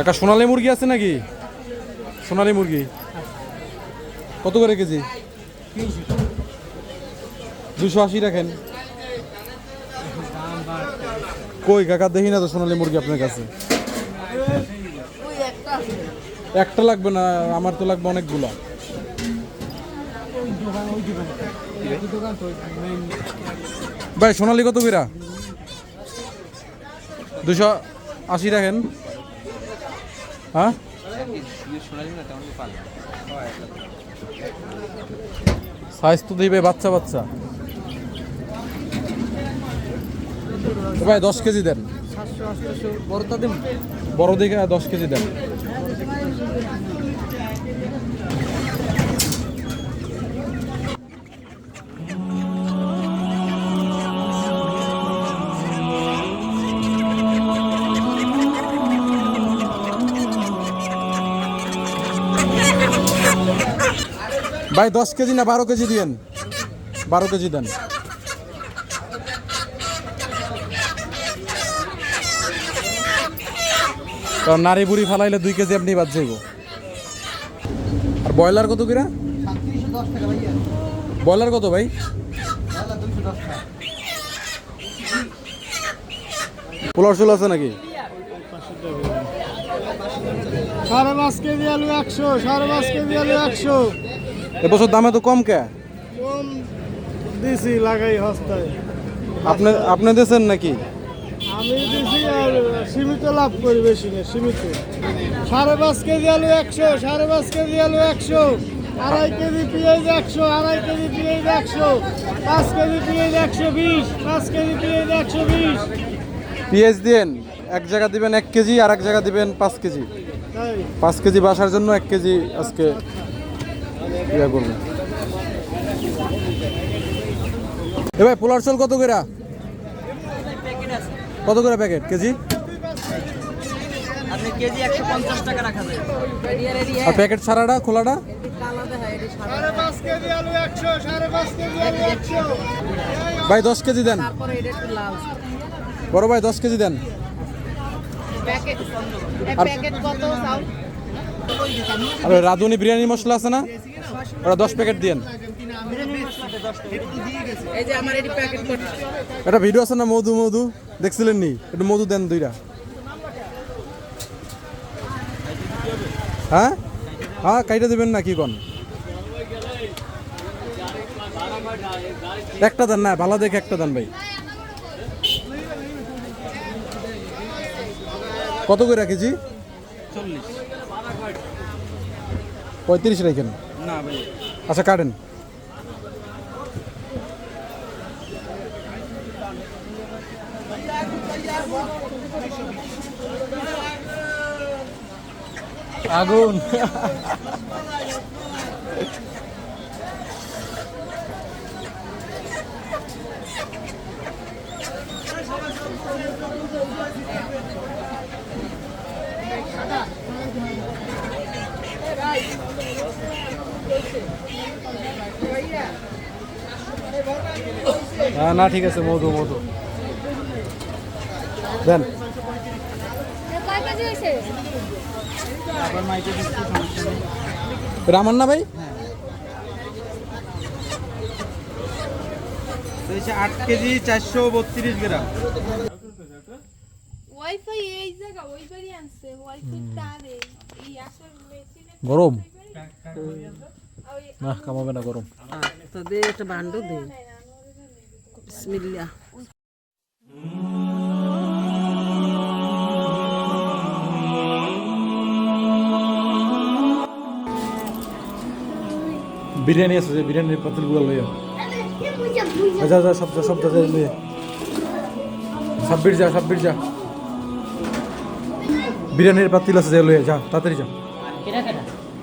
একটা সোনালী মুরগি আছে নাকি? সোনালী মুরগি। কত করে কেজি? দুশো আশি রাখেন। কই কাকা, দেখি না তো সোনালী মুরগি আপনার কাছে। একটা লাগবে না, আমার তো লাগবে অনেকগুলা। ভাই, সোনালী কত কইরা? দুশো আশি রাখেন। হ্যাঁ? সাইজ তো দিবে বাচ্চা বাচ্চা। ভাই দশ কেজি দেন। বড় দিকে দশ কেজি দেন। ভাই, দশ কেজি না বারো কেজি দিয়েন? বারো কেজি দেন। কারণ নারী বুড়ি ফালাইলে দুই কেজি আপনি বাদ যাইব। আর ব্রয়লার কত কিরা? ব্রয়লার কত ভাই? পোলার চুল আছে নাকি? সাড়ে পাঁচ কেজি আলু একশো, সাড়ে পাঁচ কেজি আলু একশো। এবছর দামে তো কম কে? কম দিছি লাগাই হস্তায় আপনি আপনি দিয়েছেন নাকি? আমি দিছি আর সীমিত লাভ করি বেশি না সীমিত। সাড়ে পাঁচ কেজি আলু একশো সাড়ে পাঁচ কেজি আলু একশো আড়াই কেজি পেঁয়াজ একশো আড়াই কেজি পেঁয়াজ একশো পাঁচ কেজি পেঁয়াজ একশো বিশ পাঁচ কেজি পেঁয়াজ একশো বিশ। পেঁয়াজ দিয়েন এক জায়গা দিবেন এক কেজি আর এক জায়গা দিবেন পাঁচ কেজি। পাঁচ কেজি বাসার জন্য এক কেজি আজকে ইয়া এ ভাই পোলার চাল কত করে? কত করে প্যাকেট? কেজি? আর প্যাকেট ছাড়াটা খোলাটা? ভাই দশ কেজি দেন। তারপরে এটা একটু লাল বড় ভাই দশ কেজি দেন। প্যাকেট আর- প্যাকেট কত চাউল আর ওই রাঁধুনি বিরিয়ানি মশলা আছে না? ওটা দশ প্যাকেট দিয়েন। এটি একটা ভিডিও আছে না মধু মধু? দেখছিলেন নি? একটু মধু দেন দুইটা। হ্যাঁ? হ্যাঁ কাইটা দেবেন না কি কন? একটা দেন না ভালো দেখে একটা দেন ভাই। কত করে কেজি চল্লিশ পঁয়ত্রিশ রেখেন। আচ্ছা কাটেন। আগুন। হ্যাঁ না ঠিক আছে মধু মধু। দেন। কয় কেজি হয়েছে আবার মাইকে দিচ্ছি সমস্যা নেই রামান না ভাই আট কেজি চারশো বত্রিশ গ্রাম। গরম না কামাবে না গরম। তো একটা বান্ড দে। বিসমিল্লাহ। বিরিয়ানি আছে যে বিরিয়ানির পাতিলগুলো লইয়া। যা যা সব যা সব যা যা লইয়া। সাব্বির যা সাব্বির যা। বিরিয়ানির পাতিল আছে যে লইয়া যা তাড়াতাড়ি যা।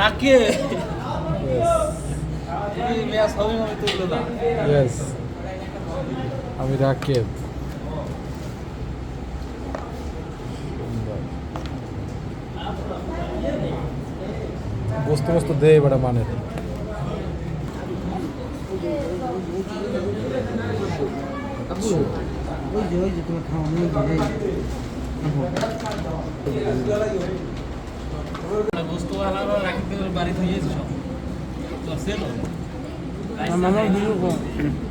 রাখে। আমি রাকেব বস্তু বস্তু দে বেটা মানে ওই যে ওই যে তোমার খাওয়ানো বস্তু আলাদা রাখি বাড়ি থেকে সব তো সেল মামা ভিডিও Okay.